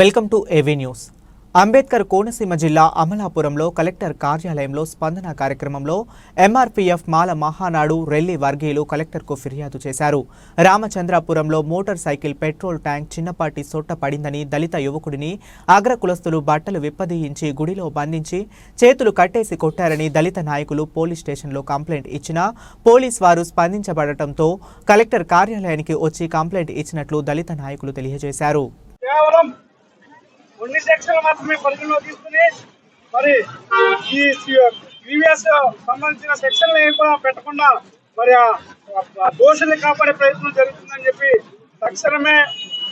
Welcome to AV news. Ambedkar Konaseema జిల్లా అమలాపురంలో collector కార్యాలయంలో స్పందన కార్యక్రమంలో ఎంఆర్పీఎఫ్ మాల మహానాడు రెల్లి వర్గీయులు కలెక్టర్కు ఫిర్యాదు చేశారు. రామచంద్రాపురంలో మోటార్ సైకిల్ పెట్రోల్ ట్యాంక్ చిన్నపాటి సొట్ట పడిందని దళిత యువకుడిని అగ్రకులస్తులు బట్టలు విప్పదీయించి గుడిలో బంధించి చేతులు కట్టేసి కొట్టారని దళిత నాయకులు పోలీస్ స్టేషన్లో కంప్లైంట్ ఇచ్చినా పోలీస్ వారు స్పందించబడటంతో కలెక్టర్ కార్యాలయానికి వచ్చి కంప్లైంట్ ఇచ్చినట్లు దళిత నాయకులు తెలియజేశారు. కేవలం కొన్ని సెక్షన్లు మాత్రమే పరిగణలో తీసుకుని మరి ఈ ప్రీవియస్ సంబంధించిన సెక్షన్లు ఏం కూడా పెట్టకుండా మరి ఆ దోషుల్ని కాపాడే ప్రయత్నం జరుగుతుందని చెప్పి తక్షణమే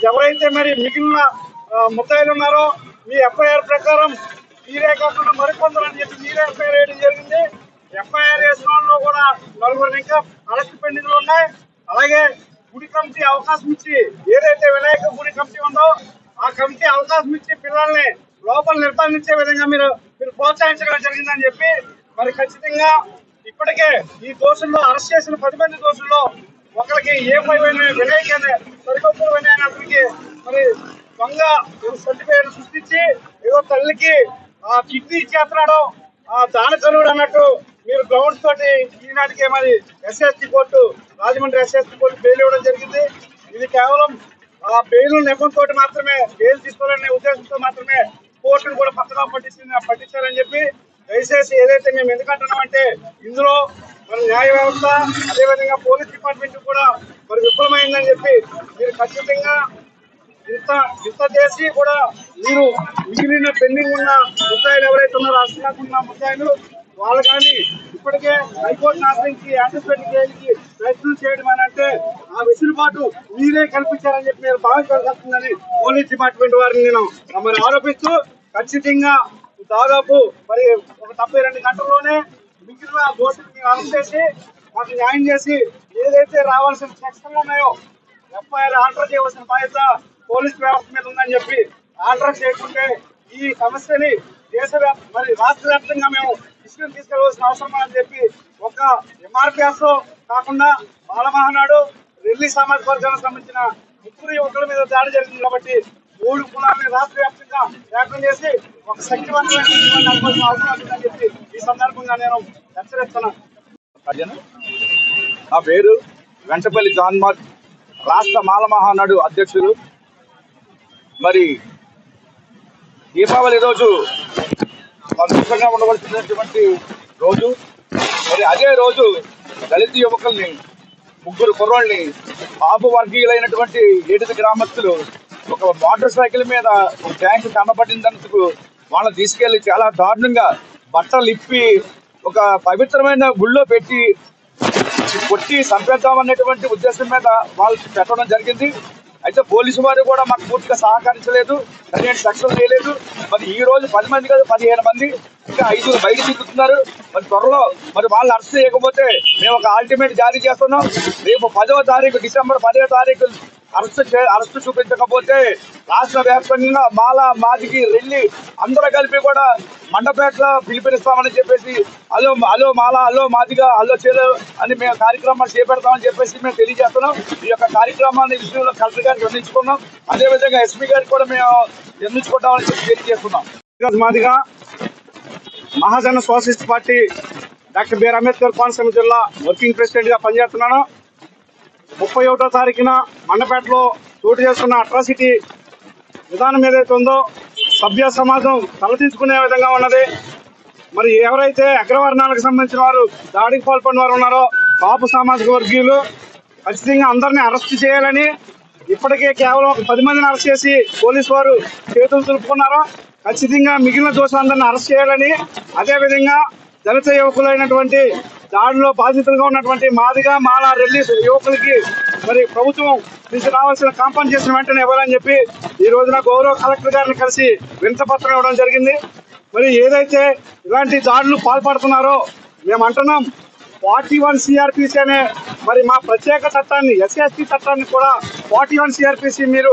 ఎవరైతే మరి మిగిలిన ముద్దాయిలు ఉన్నారో మీ ఎఫ్ఐఆర్ ప్రకారం మీరే కాకుండా మరికొందరని చెప్పి మీరే ఎఫ్ఐఆర్ వేయడం జరిగింది. ఎఫ్ఐఆర్ వేసిన వాళ్ళు కూడా నలుగురు ఇంకా అరెస్ట్ పెండింగ్లు ఉన్నాయి. అలాగే గుడి కమిటీ అవకాశం ఇచ్చి ఏదైతే వినాయక కమిటీ అవకాశం ఇచ్చి పిల్లల్ని లోపల నిర్బంధించే విధంగా మీరు మీరు ప్రోత్సహించడం జరిగిందని చెప్పి మరి ఖచ్చితంగా ఇప్పటికే ఈ దోషుల్లో అరెస్ట్ చేసిన పది మంది దోషుల్లో ఒకరికి ఏ పై వినాయక సరికొప్పులు సరికొత్త అతనికి మరి దొంగ సర్టిఫికేట్ సృష్టించి ఏదో తల్లికి ఆ కిడ్నీ ఇచ్చేస్తున్నాడు ఆ దానకరుడు అన్నట్టు మీరు గ్రౌండ్స్ తోటి ఈనాటికే మరి SST court Rajahmundry SST court bail ఇవ్వడం జరిగింది. ఇది కేవలం ఆ బెయిల్ నెపంతో మాత్రమే బెయిల్ తీసుకోవాలనే ఉద్దేశంతో మాత్రమే కోర్టును కూడా పక్కన పట్టించిన పట్టించారని చెప్పి దయచేసి ఏదైతే మేము ఎందుకంటున్నామంటే ఇందులో మన న్యాయ వ్యవస్థ అదేవిధంగా పోలీస్ డిపార్ట్మెంట్ కూడా మరి విఫలమైందని చెప్పి మీరు ఖచ్చితంగా ఇంత ఇంత చేసి కూడా మీరు మిగిలిన పెండింగ్ ఉన్న ముద్దాయిలు ఎవరైతే ఉన్నారో అసలు ముద్దాయిలు వాళ్ళు కానీ ఇప్పటికే హైకోర్టును ఆశ్రయించి యాంటిసిపేట్ చేయడానికి ప్రయత్నం చేయడం అని అంటే ఆ వెసులుబాటు మీరే కల్పించారని చెప్పి నేను భావించాల్సి వస్తుందని పోలీస్ డిపార్ట్మెంట్ వారిని నేను మరి ఆరోపిస్తూ ఖచ్చితంగా దాదాపు మరి ఒక డెబ్బై రెండు గంటల్లోనే మిగిలిన దోషులు మీరు అరెస్ట్ చేసి మాకు న్యాయం చేసి ఏదైతే రావాల్సిన సెక్షన్లు ఉన్నాయో ఎఫ్ఐఆర్ ఆర్డర్ చేయవలసిన బాధ్యత పోలీస్ వ్యవస్థ మీద ఉందని చెప్పి ఆర్డర్ చేయకుంటే ఈ సమస్యని దేశవ్యాప్త మరి రాష్ట్ర వ్యాప్తంగా మేము దృష్టికి తీసుకెళ్ళవలసిన అవసరం అని చెప్పి ఒక ఎంఆర్పిఎస్ కాకుండా బాలమహనాడు రెల్లి సామాజిక వర్గానికి సంబంధించిన ముగ్గురు యువకుల మీద దాడి జరిగింది కాబట్టి మూడు కులాలని రాష్ట్ర వ్యాప్తంగా వ్యాఖ్యం చేసి ఒక శక్తివంతమైన నడపాల్సిన అవసరం ఉందని చెప్పి ఈ సందర్భంగా నేను హెచ్చరిస్తున్నాను నా పేరు వెంటపల్లి జాన్ మార్క్ రాష్ట్ర మాలమహానాడు అధ్యక్షుడు. అధ్యక్షులు మరి దీపావళి రోజు సంతోషంగా ఉండవలసినటువంటి రోజు. మరి అదే రోజు దళిత యువకుల్ని ముగ్గురు కుర్రోళ్ళని పాపు వర్గీయులైనటువంటి ఏడుది గ్రామస్తులు ఒక మోటార్ సైకిల్ మీద ఒక ట్యాంక్ కనబడినందుకు వాళ్ళని తీసుకెళ్ళి చాలా దారుణంగా బట్టలు ఇప్పి ఒక పవిత్రమైన గుళ్ళో పెట్టి కొట్టి చంపేద్దామనేటువంటి ఉద్దేశం మీద వాళ్ళు పెట్టడం జరిగింది. అయితే పోలీసు వారు కూడా మాకు పూర్తిగా సహకరించలేదు సరైన సక్సెస్ చేయలేదు. మరి ఈ రోజు పది మంది కాదు పదిహేను మంది ఇంకా ఐదు బయట తిరుగుతున్నారు. మరి త్వరలో మరి వాళ్ళు అరెస్ట్ చేయకపోతే మేము ఒక ఆల్టిమేట్ జారీ చేస్తున్నాం. రేపు పదవ తారీఖు డిసెంబర్ పదవ తారీఖు అరెస్ట్ చే అరెస్ట్ చూపించకపోతే రాష్ట్ర వ్యాప్తంగా మాల మాదికి రెల్లి అందరూ కలిపి కూడా మండపేటలో పిలిపిస్తామని చెప్పేసి అలో అలో మాల అలో మాదిగా అలో చేలో అని మేము కార్యక్రమాలు చేపెడతామని చెప్పేసి మేము తెలియజేస్తున్నాం. ఈ యొక్క కార్యక్రమాన్ని విషయంలో కలెక్టర్ గారికి అందించుకున్నాం అదేవిధంగా ఎస్పీ గారికి కూడా మేము అందించుకుంటామని చెప్పి తెలియజేస్తున్నాం. Madiga Mahajana socialist party doctor BR Ambedkar Konaseema జిల్లా వర్కింగ్ ప్రెసిడెంట్గా పనిచేస్తున్నాను. ముప్పై ఒకటో తారీఖున మండపేటలో చోటు చేసుకున్న అట్రాసిటీ విధానం ఏదైతే ఉందో సభ్య సమాజం తలదించుకునే విధంగా ఉన్నది. మరి ఎవరైతే అగ్రవర్ణాలకు సంబంధించిన వారు దాడికి పాల్పడిన వారు ఉన్నారో పాపు సామాజిక వర్గీయులు ఖచ్చితంగా అందరినీ అరెస్ట్ చేయాలని ఇప్పటికే కేవలం ఒక పది మందిని అరెస్ట్ చేసి పోలీసు వారు చేతులు దులుపుకున్నారు ఖచ్చితంగా మిగిలిన దోషులందరినీ అరెస్ట్ చేయాలని అదేవిధంగా దళిత యువకులైనటువంటి దాడిలో బాధితులుగా ఉన్నటువంటి మాదిగా మాల రెల్లి యువకులకి మరి ప్రభుత్వం నుంచి రావాల్సిన కాంపన్సేషన్ వెంటనే ఇవ్వాలని చెప్పి ఈ రోజున గౌరవ కలెక్టర్ గారిని కలిసి వింతపత్రం ఇవ్వడం జరిగింది. మరి ఏదైతే ఇలాంటి దాడులు పాల్పడుతున్నారో మేము అంటున్నాం ఫార్టీ వన్ సిఆర్పిసి అనే మరి మా ప్రత్యేక చట్టాన్ని ఎస్సీ చట్టాన్ని కూడా ఫార్టీ వన్ సిఆర్పిసి మీరు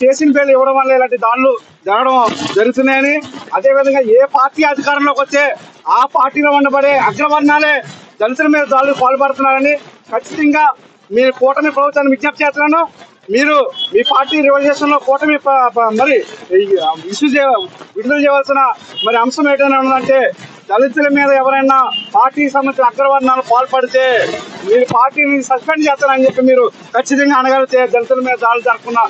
చేసిన పేర్లు ఇవ్వడం వల్ల ఇలాంటి దాడులు జరగడం జరుగుతున్నాయని అదేవిధంగా ఏ పార్టీ అధికారంలోకి వచ్చే ఆ పార్టీలో ఉండబడే అగ్రవర్ణాలే దళితుల మీద దాడులు పాల్పడుతున్నారని ఖచ్చితంగా మీ కూటమి ప్రభుత్వాన్ని విజ్ఞప్తి చేస్తున్నాను. మీరు మీ పార్టీ రివల్యూషన్లో కూటమి మరి ఇష్యూ చేయ విడుదల చేయవలసిన మరి అంశం ఏదైనా ఉందంటే దళితుల మీద ఎవరైనా పార్టీ సంబంధించిన అగ్రవర్ణాలు పాల్పడితే మీరు పార్టీని సస్పెండ్ చేస్తారని చెప్పి మీరు ఖచ్చితంగా అనగలిగితే దళితుల మీద దాడులు జరగకుండా